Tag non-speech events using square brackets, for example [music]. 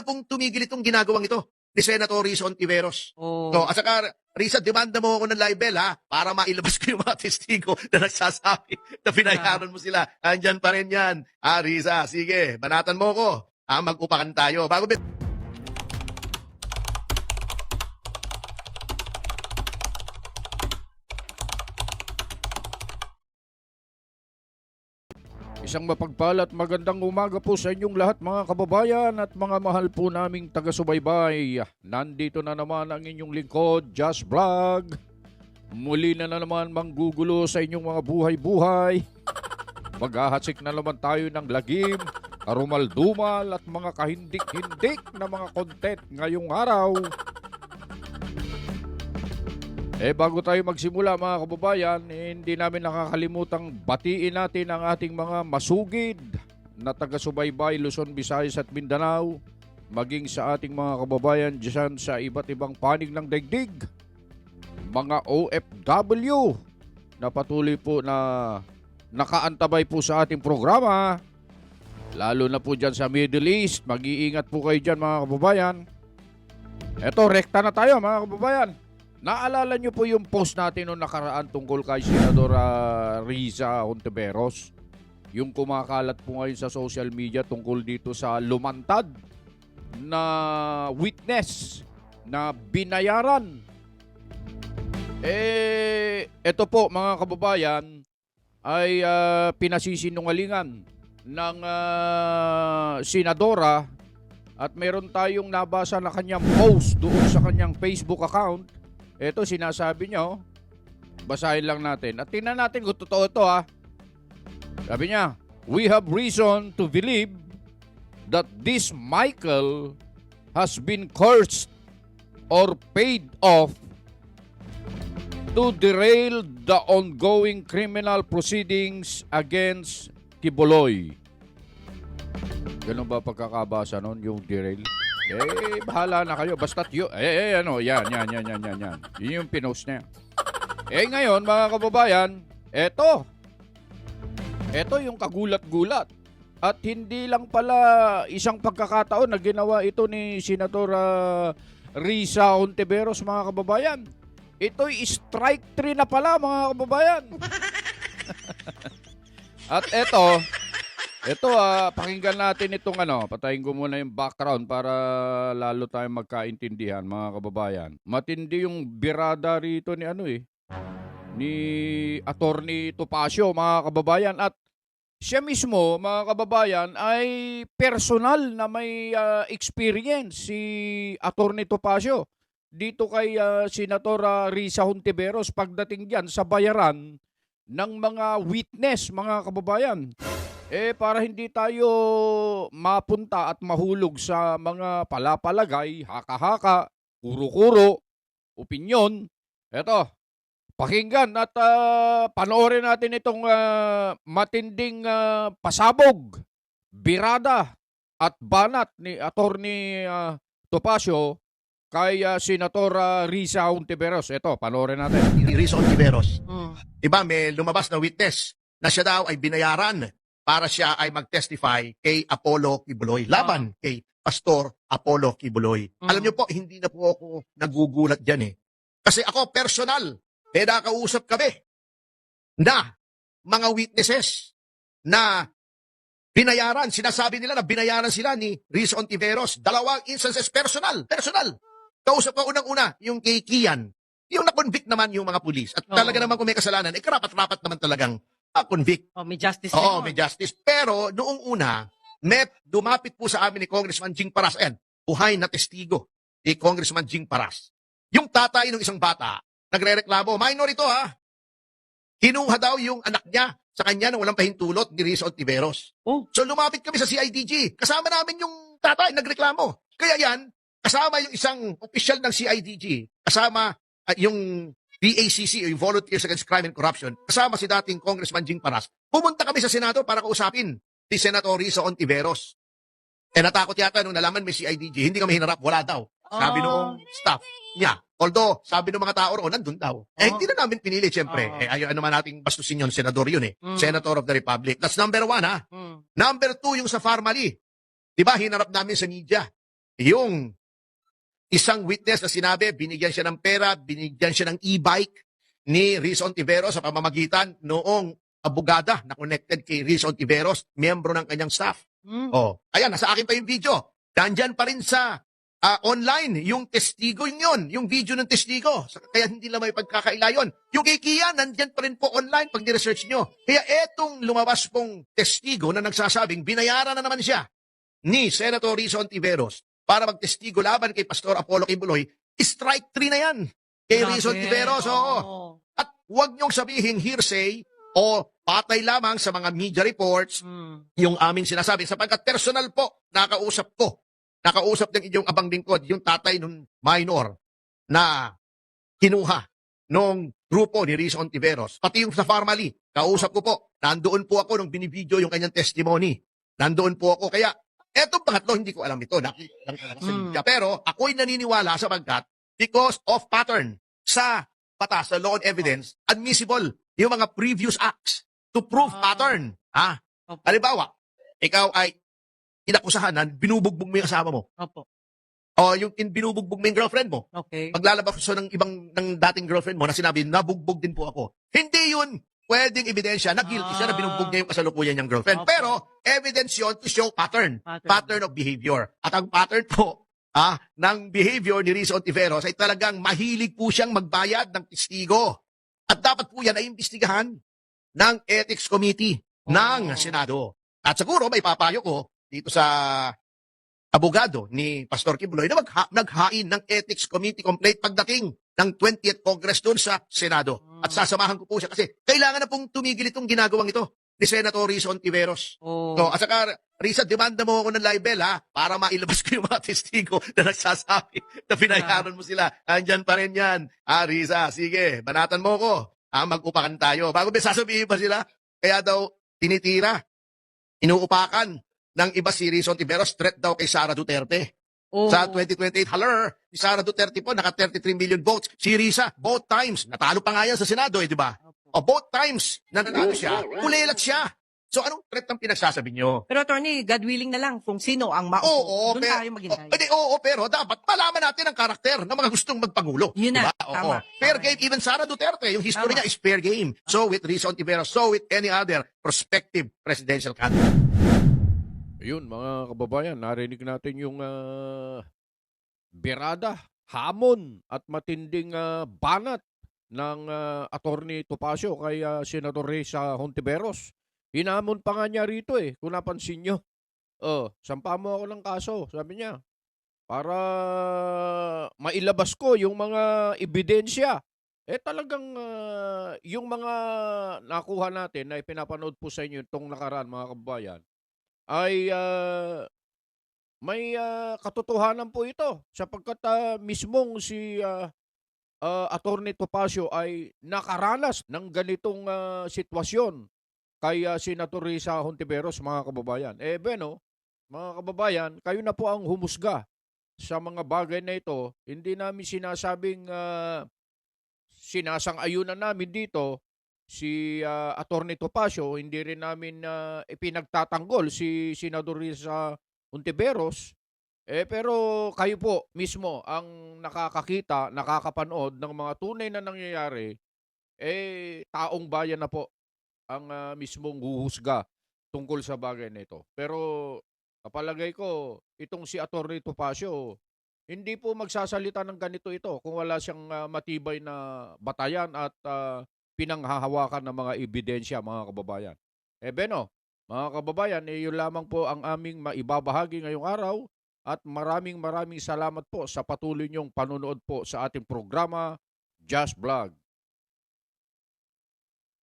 na pong tumigil itong ginagawang ito ni Senator Risa Ontiveros. Oh. So, at saka, Risa, demanda mo ako ng libel, ha? Para mailabas ko yung mga [laughs] testigo na nagsasabi na pinayaran mo sila. Andyan pa rin yan. Ah, Risa, sige, banatan mo ko. Ah, mag-upakan tayo. Bago bin- Isang mapagpalat magandang umaga po sa inyong lahat mga kababayan at mga mahal po naming taga-subaybay. Nandito na naman ang inyong lingkod, Just Vlog. Muli na, na naman manggugulo sa inyong mga buhay-buhay. Maghahatsik na naman tayo ng lagim, karumal-dumal at mga kahindik-hindik na mga content ngayong araw. Eh bago tayo magsimula mga kababayan, eh, hindi namin nakakalimutang batiin natin ang ating mga masugid na taga-subaybay Luzon, Visayas at Mindanao maging sa ating mga kababayan dyan sa iba't ibang panig ng daigdig. Mga OFW na patuloy po na nakaantabay po sa ating programa. Lalo na po dyan sa Middle East. Mag-iingat po kayo dyan mga kababayan. Eto, rekta na tayo mga kababayan. Naalala niyo po yung post natin noong nakaraan tungkol kay Senadora Riza Hontiveros? Yung kumakalat po ngayon sa social media tungkol dito sa lumantad na witness na binayaran. Eh, ito po mga kababayan ay ah, pinasisinungalingan ng ah, senadora at meron tayong nabasa na kanyang post doon sa kanyang Facebook account ito sinasabi niya, oh. basahin lang natin. At tingnan natin kung totoo ito ha. Sabi niya, We have reason to believe that this Michael has been cursed or paid off to derail the ongoing criminal proceedings against Kibuloy. Ganun ba pagkakabasa nun, yung derail? Eh, bahala na kayo. Basta't yun. Eh, eh, ano, yan, yan, yan, yan, yan, yan. Yun yung pinost niya. Eh, ngayon, mga kababayan, eto. Eto yung kagulat-gulat. At hindi lang pala isang pagkakataon na ginawa ito ni Senatora Risa Ontiveros, mga kababayan. Ito'y strike 3 na pala, mga kababayan. [laughs] At eto, ito, ah, pakinggan natin itong ano, patayin ko muna yung background para lalo tayong magkaintindihan, mga kababayan. Matindi yung birada rito ni ano eh, ni Attorney Topacio, mga kababayan. At siya mismo, mga kababayan, ay personal na may ah, experience si Attorney Topacio dito kay ah, Senator Risa Hontiveros pagdating diyan sa bayaran ng mga witness, mga kababayan. Eh para hindi tayo mapunta at mahulog sa mga palapalagay, haka-haka, kuro-kuro, opinyon. Eto, pakinggan at ah, panoorin natin itong ah, matinding ah, pasabog, birada at banat ni Attorney uh, Topacio kay ah, Senator Risa Hontiveros. Ito, panoorin natin. Risa Ontiveros. Mm. Diba, may lumabas na witness na siya daw ay binayaran para siya ay mag-testify kay Apollo Kibuloy. Laban kay Pastor Apollo Kibuloy. Mm. Alam niyo po, hindi na po ako nagugulat dyan eh. Kasi ako personal, may nakausap kami na mga witnesses na binayaran, sinasabi nila na binayaran sila ni Riz Ontiveros. Dalawang instances personal, personal. Kausap ko unang-una, yung kay Kian. Yung na-convict naman yung mga pulis. At talaga naman kung may kasalanan, eh karapat-rapat naman talagang ma-convict. Oh, may justice Oo, may justice. Pero noong una, met, dumapit po sa amin ni Congressman Jing Paras. Ayan, buhay na testigo ni Congressman Jing Paras. Yung tatay ng isang bata, nagre-reklamo, minor ito ha. Kinuha daw yung anak niya sa kanya nang walang pahintulot ni Rizal Tiveros. Oh. So lumapit kami sa CIDG. Kasama namin yung tatay, nagreklamo. Kaya yan, kasama yung isang opisyal ng CIDG, kasama ah, yung VACC, yung Volunteers Against Crime and Corruption, kasama si dating Congressman Jing Paras. Pumunta kami sa Senado para kausapin si Senator Risa Ontiveros. Eh natakot yata nung nalaman may CIDG, hindi kami hinarap, wala daw. Sabi Ah. noong staff niya. Although, sabi ng mga tao roon, nandun daw. Eh, Ah. hindi na namin pinili, siyempre. Ah. Eh, ayaw naman nating bastusin yun, senador yun eh. Mm. Senator of the Republic. That's number one, ha? Mm. Number two, yung sa Farmally. Di ba, hinarap namin sa media. yung isang witness na sinabi, binigyan siya ng pera, binigyan siya ng e-bike ni Rizon Tiveros sa pamamagitan noong abogada na connected kay Rizon Tiveros, miyembro ng kanyang staff. Mm. Oh, ayan, nasa akin pa yung video. Nandyan pa rin sa ah, online yung testigo yun, yung video ng testigo. Kaya hindi lang may pagkakaila yun. Yung kay Kia, nandyan pa rin po online pag ni-research nyo. Kaya etong lumabas pong testigo na nagsasabing binayaran na naman siya ni Senator Rizon Tiveros para magtestigo laban kay Pastor Apollo Kibuloy, strike 3 na yan. Kay Grabe. Rizon Tiveros, oo. Oo. At huwag niyong sabihin hearsay o patay lamang sa mga media reports Mm. yung aming sinasabi sapagkat personal po nakausap ko nakausap ng inyong abang lingkod yung tatay ng minor na kinuha nung grupo ni Rizon Tiveros pati yung sa Farmally kausap ko po nandoon po ako nung binibideo yung kanyang testimony nandoon po ako kaya etong pangatlo hindi ko alam ito nakita lang talaga sa Mm. media. pero ako'y naniniwala sapagkat because of pattern sa batas sa law and evidence admissible yung mga previous acts to prove Ah. pattern ha Opo. Halimbawa, ikaw ay inakusahan na binubugbog mo yung kasama mo. Opo. O yung in, binubugbog mo yung girlfriend mo. Okay. Maglalabas ka ng ibang ng dating girlfriend mo na sinabi, nabugbog din po ako. Hindi yun pwedeng ebidensya na guilty siya na binugbog niya yung kasalukuyan niyang girlfriend. Okay. Pero evidence yun to show pattern. Pattern. Pattern of behavior. At ang pattern po ah, ng behavior ni Rizzo Ontiveros ay talagang mahilig po siyang magbayad ng testigo. At dapat po yan ay imbestigahan ng Ethics Committee ng Oh. Senado. At siguro may papayo ko dito sa abogado ni Pastor Kibuloy na magha- naghain ng Ethics Committee complaint pagdating ng 20th Congress doon sa Senado. Mm. At sasamahan ko po siya kasi kailangan na pong tumigil itong ginagawang ito ni Senator Rizzo Ontiveros. Oh. So, at saka, Risa, demanda mo ako ng libel, ha? Para mailabas ko yung mga [laughs] testigo na nagsasabi na pinayaran mo sila. Andyan pa rin yan. Ah, Risa, sige, banatan mo ko. Ah, mag-upakan tayo. Bago may sasabihin pa sila, kaya daw tinitira, inuupakan ng iba si Rizon Tiveros, threat daw kay Sara Duterte. Oh. Sa 2028, haler, si Sara Duterte po, naka 33 million votes. Si Risa, both times. Natalo pa nga yan sa Senado, eh, di ba? O both times na nanalo siya, kulelat siya. So anong threat ang pinagsasabi nyo? Pero attorney, God willing na lang kung sino ang maupo. Oo, Doon pero, tayo maghintay. oh, edi, oo, pero dapat malaman natin ang karakter ng mga gustong magpangulo. Yun na, Diba? Oo. tama. Fair game, even Sara Duterte, yung history Tama. niya is fair game. So with Rizon Tiveros, so with any other prospective presidential candidate. Ayun, mga kababayan, narinig natin yung ah, birada, hamon at matinding ah, banat ng uh, Attorney Topacio kay ah, Senator Reza Hontiveros. Hinamon pa nga niya rito eh, kung napansin nyo. Oh, sampa mo ako ng kaso, sabi niya. Para mailabas ko yung mga ebidensya. Eh talagang ah, yung mga nakuha natin na ipinapanood po sa inyo itong nakaraan mga kababayan, ay ah, may ah, katotohanan po ito sapagkat ah, mismong si ah, ah, Attorney Topacio ay nakaranas ng ganitong ah, sitwasyon kay ah, Senator Risa Hontiveros mga kababayan. Eh beno, mga kababayan, kayo na po ang humusga sa mga bagay na ito. Hindi namin sinasabing ah, sinasang-ayunan namin dito si ah, Attorney Topacio, hindi rin namin ah, ipinagtatanggol si Senador Risa Ontiveros. Eh pero kayo po mismo ang nakakakita, nakakapanood ng mga tunay na nangyayari, eh taong bayan na po ang ah, mismong huhusga tungkol sa bagay na ito. Pero kapalagay ko, itong si Attorney Topacio, hindi po magsasalita ng ganito ito kung wala siyang ah, matibay na batayan at ah, pinanghahawakan ng mga ebidensya, mga kababayan. Eh Beno, mga kababayan, eh, lamang po ang aming maibabahagi ngayong araw at maraming maraming salamat po sa patuloy niyong panonood po sa ating programa, Just Vlog.